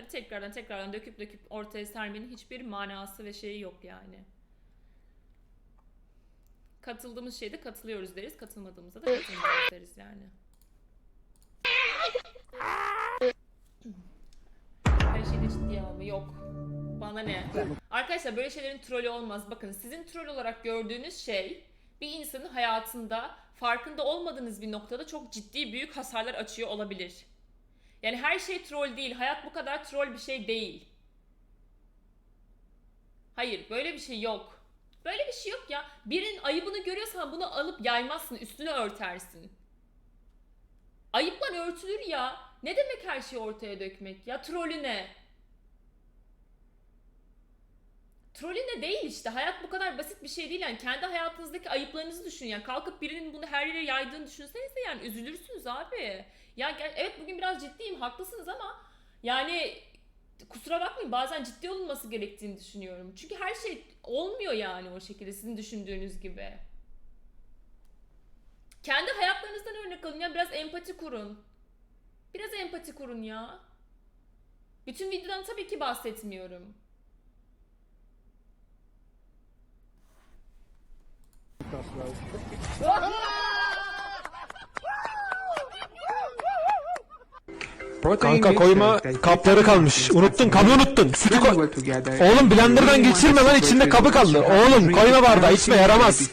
bunları tekrardan tekrardan döküp döküp ortaya sermenin hiçbir manası ve şeyi yok yani. Katıldığımız şeyde katılıyoruz deriz, katılmadığımızda da katılmıyoruz deriz yani. Her şeyde ciddiye alma yok. Bana ne? Arkadaşlar böyle şeylerin trolü olmaz. Bakın sizin troll olarak gördüğünüz şey bir insanın hayatında farkında olmadığınız bir noktada çok ciddi büyük hasarlar açıyor olabilir. Yani her şey troll değil. Hayat bu kadar troll bir şey değil. Hayır böyle bir şey yok. Böyle bir şey yok ya. Birinin ayıbını görüyorsan bunu alıp yaymazsın, üstüne örtersin. Ayıpla örtülür ya. Ne demek her şeyi ortaya dökmek ya? Trolü ne? Trolü ne değil işte. Hayat bu kadar basit bir şey değil yani. Kendi hayatınızdaki ayıplarınızı düşünün yani. Kalkıp birinin bunu her yere yaydığını düşünsenize yani. Üzülürsünüz abi. Ya evet bugün biraz ciddiyim. Haklısınız ama yani kusura bakmayın bazen ciddi olunması gerektiğini düşünüyorum. Çünkü her şey olmuyor yani o şekilde sizin düşündüğünüz gibi. Kendi hayatlarınızdan örnek alın ya biraz empati kurun. Biraz empati kurun ya. Bütün videodan tabii ki bahsetmiyorum. Kanka koyma kapları kalmış. Unuttun kabı unuttun. Sütü koy. Oğlum blenderdan geçirme lan içinde kabı kaldı. Oğlum koyma bardağı içme yaramaz.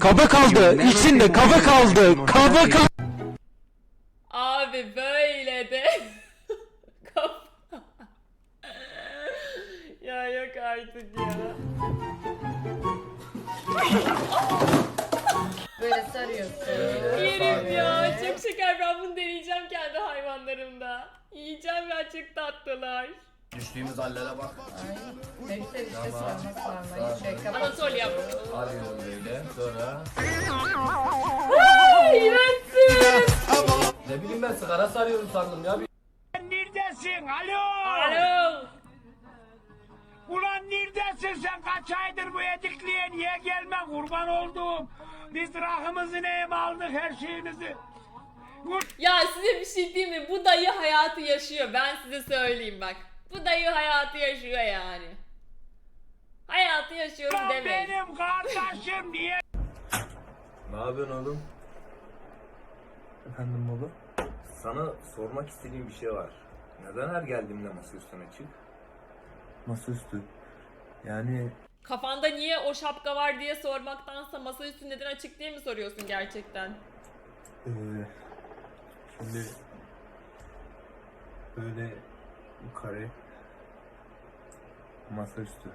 Kabı kaldı. içinde kabı kaldı. Kabı kaldı. Abi böyle de ya yok artık ya. Böyle sarıyorsun. Yerim ya. Çok şeker. Ben bunu deneyeceğim kendi hayvanlarımda. Yiyeceğim ya çok tatlılar. Düştüğümüz hallere bak. Ne güzel işte sarma sarma. Şey kapat. Anatol yap. Arıyoruz böyle. Sonra İğrençsin. ne bileyim ben sigara sarıyorum sandım ya. Neredesin? Alo! Alo. Ulan neredesin sen? Kaç aydır bu edikliğe niye gelmen? Kurban oldum. Biz rahımızı neyim aldık her şeyimizi. Ya size bir şey diyeyim mi? Bu dayı hayatı yaşıyor. Ben size söyleyeyim bak. Bu dayı hayatı yaşıyor yani. Hayatı yaşıyorum Ulan demeyin. benim kardeşim niye Ne yapıyorsun oğlum? Efendim baba? Sana sormak istediğim bir şey var. Neden her geldiğimde masa üstüne çık? Masaüstü. Yani Kafanda niye o şapka var diye sormaktansa masaüstü neden açık diye mi soruyorsun gerçekten? eee şimdi böyle bu kare masaüstü.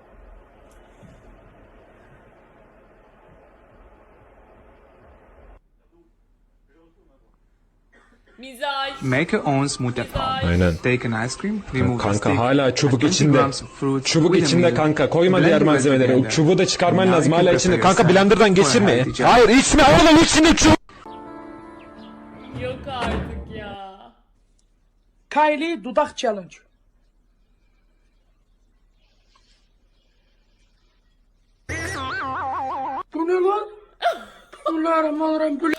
Mizaj. Maker owns Mutter Mizaj. Aynen. Take an ice cream, remove the Kanka stick, hala çubuk add 20 içinde. Çubuk içinde kanka. Koyma diğer malzemeleri. together. Çubuğu da çıkarman Now lazım hala içinde. Kanka blenderdan geçirme. Hayır içme oğlum içinde çubuk. Yok artık ya. Kylie dudak challenge. Bu ne lan? Bismillahirrahmanirrahim.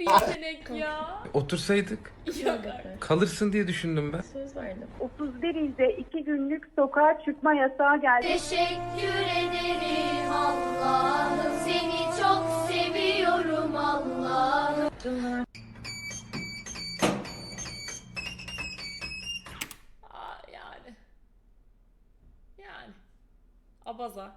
bir yetenek ya? Otursaydık Yok artık. kalırsın diye düşündüm ben. Söz verdim. 31 ilde 2 günlük sokağa çıkma yasağı geldi. Teşekkür ederim Allah'ım seni çok seviyorum Allah'ım. Aa, yani. Yani. Abaza.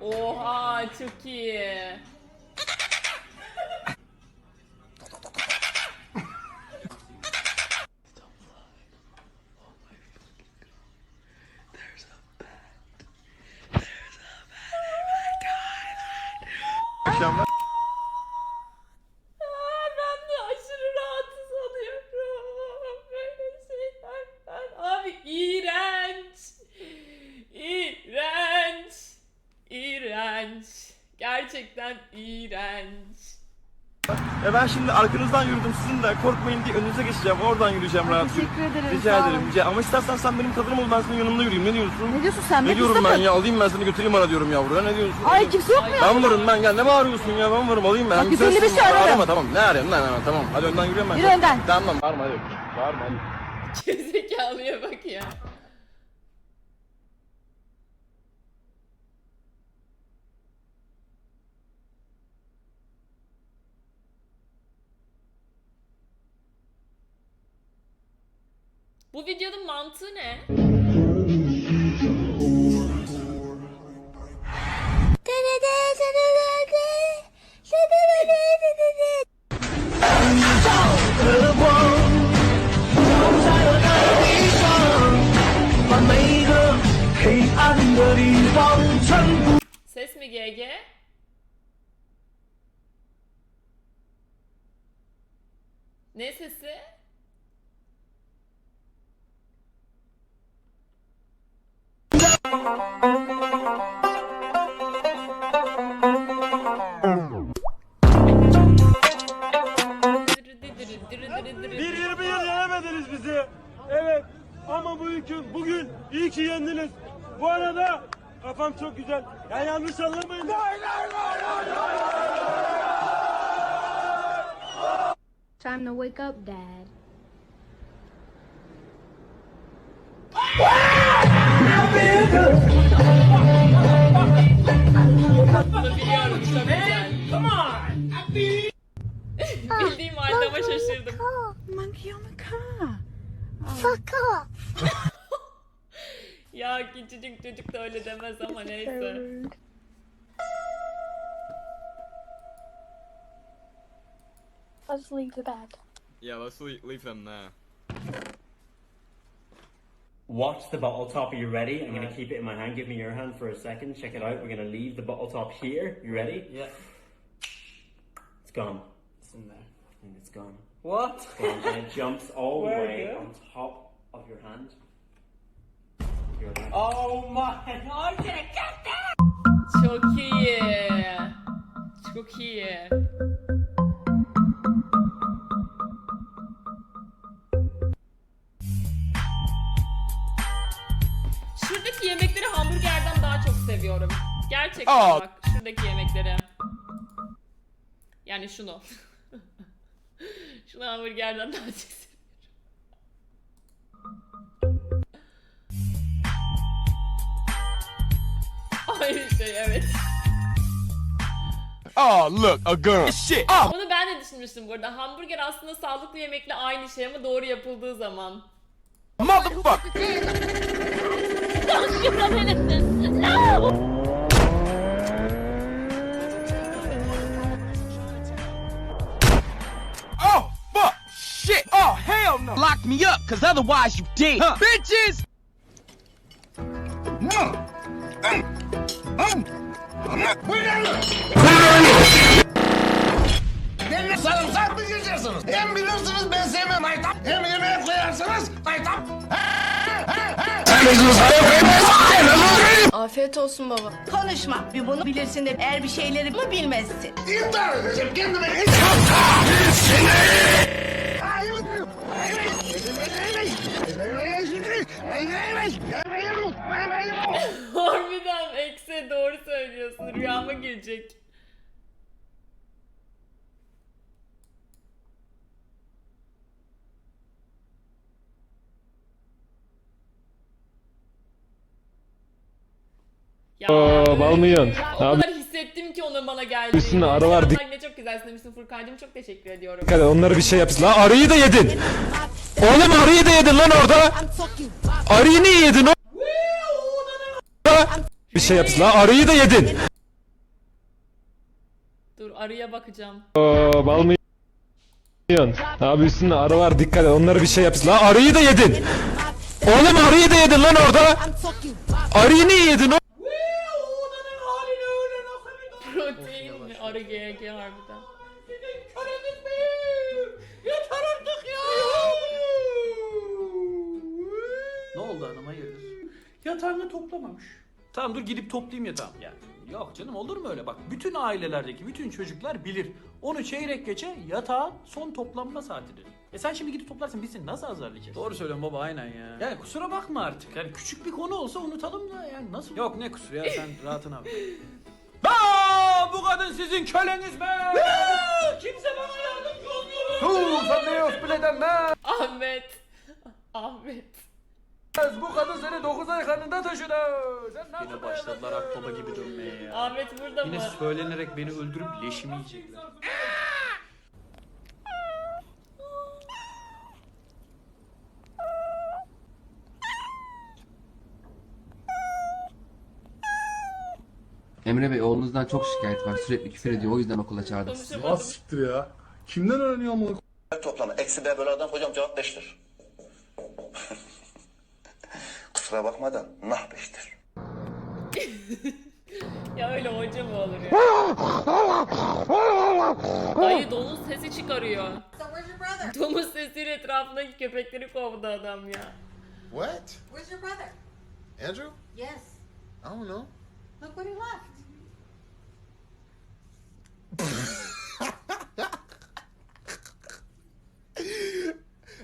Oha çok iyi. Aa, ben de aşırı rahatsız oluyorum. Böyle şeylerden. Abi iğrenç. Ya ben şimdi arkanızdan yürüdüm sizin de korkmayın diye önünüze geçeceğim. Oradan yürüyeceğim rahat. Teşekkür ederim. Rica ederim. Rica. Ama istersen sen benim kadınım ol ben senin yanında yürüyeyim. Ne diyorsun? Ne diyorsun sen? Ne diyorum ben ya? Alayım ben seni götüreyim bana diyorum yavruya. Ne diyorsun? Ay kimse yok mu ya? Ben varım ben gel. Ne bağırıyorsun ya? Ben varım alayım ben. Bak, Hem 155 sensin, ararım. Arama tamam. Ne arayayım? Ne ne tamam. Hadi önden yürüyorum ben. Yürü önden. Tamam bağırma hadi. Bağırma hadi. Gerizekalıya bak ya. Bu videonun mantığı ne? Ses mi GG? Ne sesi? Bir 20 yıl yenemediniz bizi. Evet. Ama bu hüküm bugün iyi ki yendiniz. Bu arada kafam çok güzel. Ya yanlış anlamayın. Time to wake up, Dad. Bunu biliyorum çok güzel. Bildiğim halde şaşırdım. Monkey on the car. Fuck off. Ya küçücük çocuk da öyle demez ama neyse. Let's leave the bed. Yeah, let's leave them there. Watch the bottle top. Are you ready? I'm gonna keep it in my hand. Give me your hand for a second. Check it out. We're gonna leave the bottle top here. You ready? Yeah. It's gone. It's in there. And it's gone. What? It's gone. and it jumps all the way on top of your hand. Your hand. Oh my! God, I'm gonna get that! Çok iyi. Çok iyi. Gerçekten bak şuradaki yemekleri. Yani şunu. şunu hamburgerden daha çok seviyorum. Aynı şey evet. Oh, look, a gun. Shit. Oh. Onu ben de düşünmüştüm bu arada. Hamburger aslında sağlıklı yemekle aynı şey ama doğru yapıldığı zaman. Motherfucker. Oh, Lock me up, cause otherwise you dead. Bitches. Sarımsak mı yiyeceksiniz? Hem bilirsiniz ben sevmem aytap. Hem yemeğe koyarsınız aytap. Afiyet olsun baba. Konuşma. Bir bunu bilirsin de eğer bir şeyleri mi bilmezsin. İntihar edeceğim kendime. Harbiden ekse doğru söylüyorsun. Rüyama girecek. Ya, balmıyorsun. ya o kadar hissettim ki onun bana geldiğini. Üstünde arı var, Ne çok güzelsin demişsin Furkan'cığım çok teşekkür ediyorum. Hadi onları bir şey yapsın. La arıyı da yedin. Oğlum arıyı da yedin lan orada. Arıyı niye yedin o? Bir şey yapsın. La arıyı da yedin. Dur arıya bakacağım. balmıyorsun. Abi üstünde arı var dikkat et. Onları bir şey yapsın. La arıyı da yedin. Oğlum arıyı da yedin lan orada. Arıyı niye yedin o? Protein mi? Arı GG harbiden. Ne oldu hanım hayırdır? Yatağını toplamamış. Tamam dur gidip toplayayım yatağım. Ya, yok canım olur mu öyle bak. Bütün ailelerdeki bütün çocuklar bilir. Onu çeyrek geçe yatağın son toplanma saatidir. E sen şimdi gidip toplarsın biz seni nasıl azarlayacağız? Doğru söylüyorsun baba aynen ya. Yani kusura bakma artık. Yani küçük bir konu olsa unutalım da yani nasıl? Yok ne kusuru ya sen rahatına bak. Bu kadın sizin köleniz be! Kimse bana yardımcı olmuyor. sen ne yok bileden ne? Ahmet. Ahmet. Bu kadın seni 9 ay karnında taşıdı. Sen Yine başladılar akbaba gibi dönmeye ya. Ahmet burada Yine mı? söylenerek beni öldürüp leşimi yiyecekler. Emre Bey oğlunuzdan çok şikayet var. Sürekli küfür ediyor. O yüzden okula çağırdım sizi. Konuşamadım. siktir ya. Kimden öğreniyor ama? Toplamı. Eksi B bölü A'dan hocam cevap 5'tir. Kusura bakma da nah 5'tir. Ya öyle hoca mı olur ya? Dayı domuz sesi çıkarıyor. Domuz sesiyle etrafındaki köpekleri kovdu adam ya. What? Where's your brother? Andrew? Yes. I don't know. Look what he left.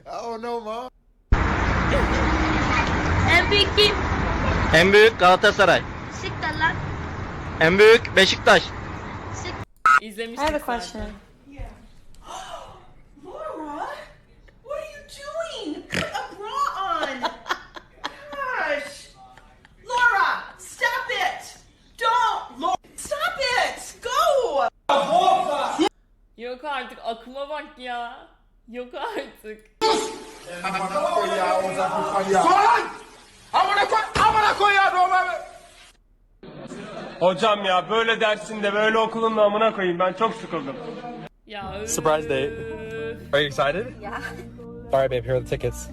I don't know, mom. En büyük kim? En büyük Galatasaray. Siktir lan. En büyük Beşiktaş. İzlemiştik zaten. Laura, what are you doing? Put a bra on. Gosh. Laura, stop it. Don't. Laura, stop it. Go. Yok artık akıma bak ya. Yok artık. Hocam ya böyle dersinde böyle okulun namına koyayım ben çok sıkıldım. Ya öf. Surprise date. Are you excited? Yeah. Alright, babe. Here are the tickets.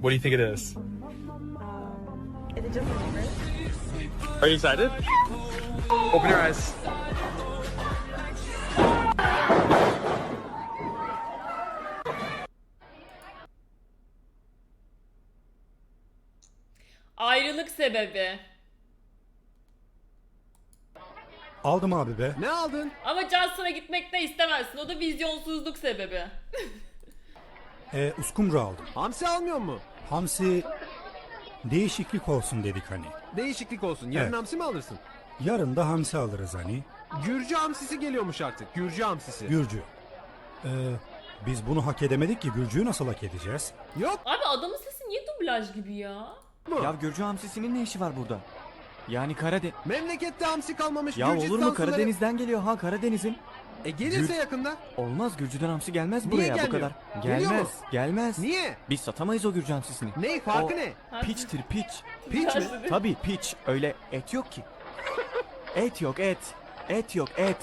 What do you think it is? Are you excited? Open your eyes. Sebebi. Aldım abi be. Ne aldın? Ama Johnson'a gitmek de istemezsin. O da vizyonsuzluk sebebi. E, uskumru aldım. Hamsi almıyor mu? Hamsi değişiklik olsun dedik hani. Değişiklik olsun. Yarın hamsi mi alırsın? Yarın da hamsi alırız hani. Gürcü hamsisi geliyormuş artık. Gürcü hamsisi. Gürcü. E, biz bunu hak edemedik ki Gürcü'yü nasıl hak edeceğiz? Yok. Abi adamın sesi niye dublaj gibi ya? Ya Gürcü hamsisinin ne işi var burada? Yani Karadeniz... memlekette hamsi kalmamış. Ya olur mu Karadeniz'den geliyor ha Karadeniz'in. E gelirse yakında. Olmaz Gürcü'den hamsi gelmez Niye buraya bu gelmiyor? kadar. Geliyor Gelmez. mu? Gelmez. Niye? Biz satamayız o Gürcü hamsisini. Ne? O ne? Piçtir piç. Piç mi? Tabii piç. Öyle et yok ki. Et yok et. Et yok et.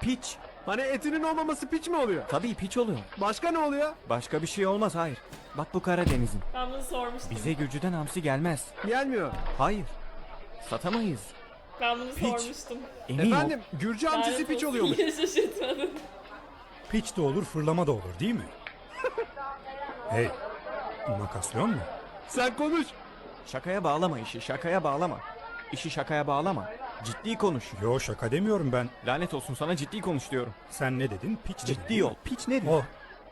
Piç. Hani etinin olmaması piç mi oluyor? Tabii piç oluyor. Başka ne oluyor? Başka bir şey olmaz hayır. Bak bu Karadeniz'in. Ben bunu sormuştum. Bize Gürcü'den hamsi gelmez. Gelmiyor. Hayır. Satamayız. Ben bunu Piç. sormuştum. Emin ol. Gürcü Lanet olsun, Yine şaşırtmadın. Piç de olur fırlama da olur değil mi? hey. Makasyon mu? Sen konuş. Şakaya bağlama işi. Şakaya bağlama. İşi şakaya bağlama. Ciddi konuş. Yo şaka demiyorum ben. Lanet olsun sana ciddi konuş diyorum. Sen ne dedin? Piç dedin. Ciddi ol. Piç nedir? O.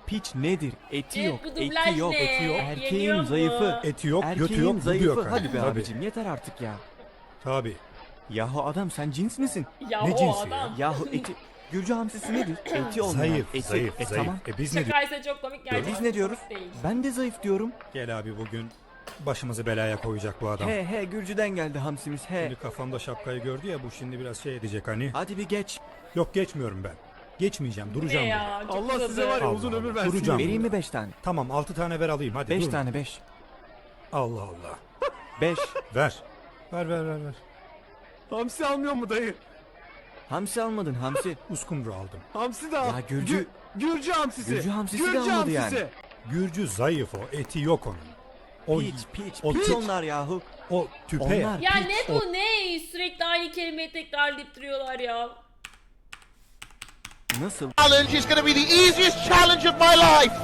Piç nedir? Eti Evet, yok. bu Eti yok. ne? Eti yok. Yeniyor Erkeğin mu? zayıfı. Eti yok, Erkeğin götü yok, budu zayıfı. yok. Hadi be Tabii. abicim yeter artık ya. Tabii. Yahu adam sen cins misin? Ya Ne o cinsi adam. Yahu eti... Gürcü hamsisi nedir? Eti olmayan. Zayıf, eti. zayıf, e, zayıf. Tamam. E biz ne diyoruz? Şakaysa çok komik gerçekten. Biz ne diyoruz? Değil. Ben de zayıf diyorum. Gel abi bugün başımızı belaya koyacak bu adam. He he Gürcü'den geldi hamsimiz he. Şimdi kafamda şapkayı gördü ya bu şimdi biraz şey edecek hani. Hadi bir geç. Yok geçmiyorum ben. Geçmeyeceğim Ne duracağım. burada. ya? Çok Allah uzadı. size var ya Allah uzun Allah. ömür versin. Duracağım. Vereyim mi burada. 5 tane? Tamam 6 tane ver alayım hadi 5 dur. tane 5. Allah Allah. 5. Ver. Ver ver ver ver. Hamsi almıyor mu dayı? Hamsi almadın hamsi. Uskumru aldım. Hamsi de al. Ya Gürcü- Gü- Gürcü hamsisi. Gürcü hamsisi de almadı hamsisi. yani. Gürcü zayıf o eti yok onun. O, Piç piç. o piç onlar yahu. o tüpe ya. Onlar Ya piç. ne bu ne? Sürekli aynı kelimeyi tekrarlayıp duruyorlar ya. Nasıl? Challenge is going to be the easiest challenge of my life.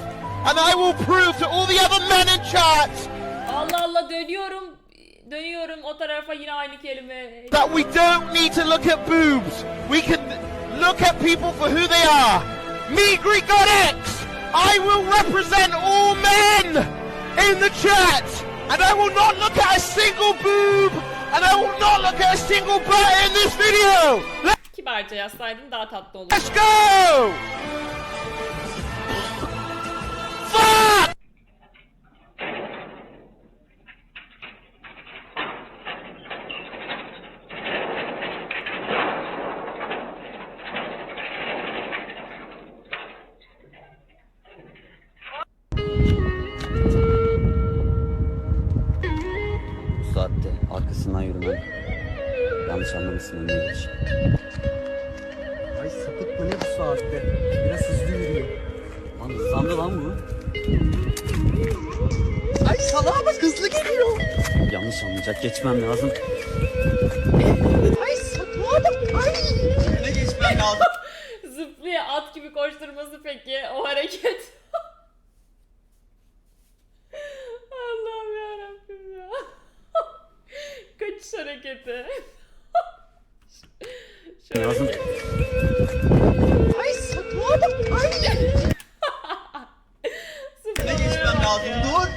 And I will prove to all the other men in chat Allah Allah dönüyorum. dönüyorum o tarafa yine aynı kelime. That we don't need to look at boobs. We can look at people for who they are. Me, Greek God X, I will represent all men in the chat. And I will not look at a single boob. And I will not look at a single butt in this video. Kibarca yazsaydın daha tatlı olurdu. Let's go! Önüne geç. Ay sapık mı ne bu saatte? Biraz hızlı yürüyor. Lan hızlandı lan bu. Ay salağa bak hızlı geliyor. Yanlış anlayacak geçmem lazım. Ay sapığa bak. Ay. Ne geçmen lazım? Zıplıyor at gibi koşturması peki o hareket. Allah'ım yarabbim ya. Kaçış hareketi. Şöyle. Ay bak. Ay. Ne geçmem lazım Dur.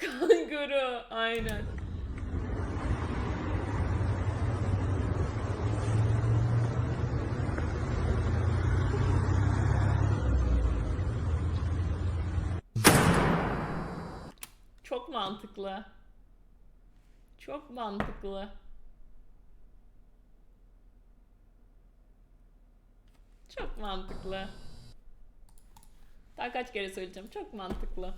Kanguru aynen. Çok mantıklı. Çok mantıklı. Çok mantıklı. Daha kaç kere söyleyeceğim. Çok mantıklı.